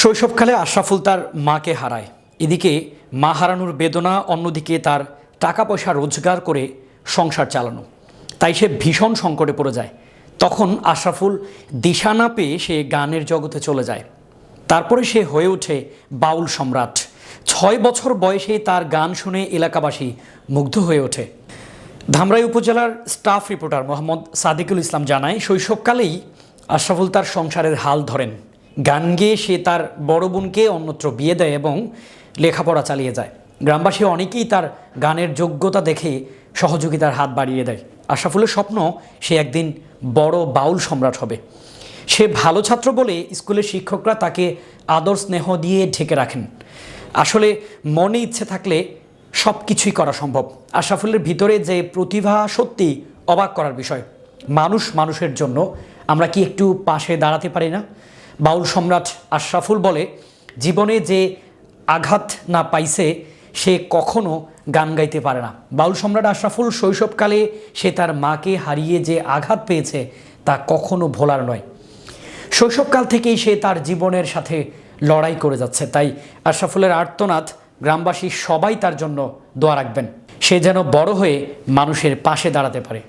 শৈশবকালে আশরাফুল তার মাকে হারায়। এদিকে মা হারানোর বেদনা অন্যদিকে তার টাকা পয়সা রোজগার করে সংসার চালানো। তাই সে ভীষণ সংকটে পড়ে যায়। তখন আশরাফুল দিশা না পেয়ে সে গানের জগতে চলে যায়। তারপরে সে হয়ে ওঠে বাউল সম্রাট। ছয় বছর বয়সে তার গান শুনে এলাকাবাসী মুগ্ধ হয়ে ওঠে। ধামরাই উপজেলার স্টাফ রিপোর্টার মোহাম্মদ সাদিকুল ইসলাম জানায়, শৈশবকালেই আশরাফুল তার সংসারের হাল ধরেন। গান গেয়ে সে তার বড় বোনকে অন্যত্র বিয়ে দেয় এবং লেখাপড়া চালিয়ে যায়। গ্রামবাসী অনেকেই তার গানের যোগ্যতা দেখে সহযোগিতার হাত বাড়িয়ে দেয়। আশরাফুলের স্বপ্ন, সে একদিন বড় বাউল সম্রাট হবে। সে ভালো ছাত্র বলে স্কুলের শিক্ষকরা তাকে আদর স্নেহ দিয়ে ঢেকে রাখেন। আসলে মনে ইচ্ছে থাকলে সব কিছুই করা সম্ভব। আশরাফুলের ভিতরে যে প্রতিভা সত্যি অবাক করার বিষয়। মানুষ মানুষের জন্য। আমরা কি একটু পাশে দাঁড়াতে পারি না? বাউল সম্রাট আশরাফুল বলে, জীবনে যে আঘাত না পাইছে, সে কখনো গান গাইতে পারে না। বাউল সম্রাট আশরাফুল শৈশবকালে সে তার মাকে হারিয়ে যে আঘাত পেয়েছে, তা কখনো ভোলার নয়। শৈশবকাল থেকেই সে তার জীবনের সাথে লড়াই করে যাচ্ছে। তাই আশরাফুলের আর্তনাদ, গ্রামবাসী সবাই তার জন্য দোয়া রাখবেন। সে যেন বড় হয়ে মানুষের পাশে দাঁড়াতে পারে।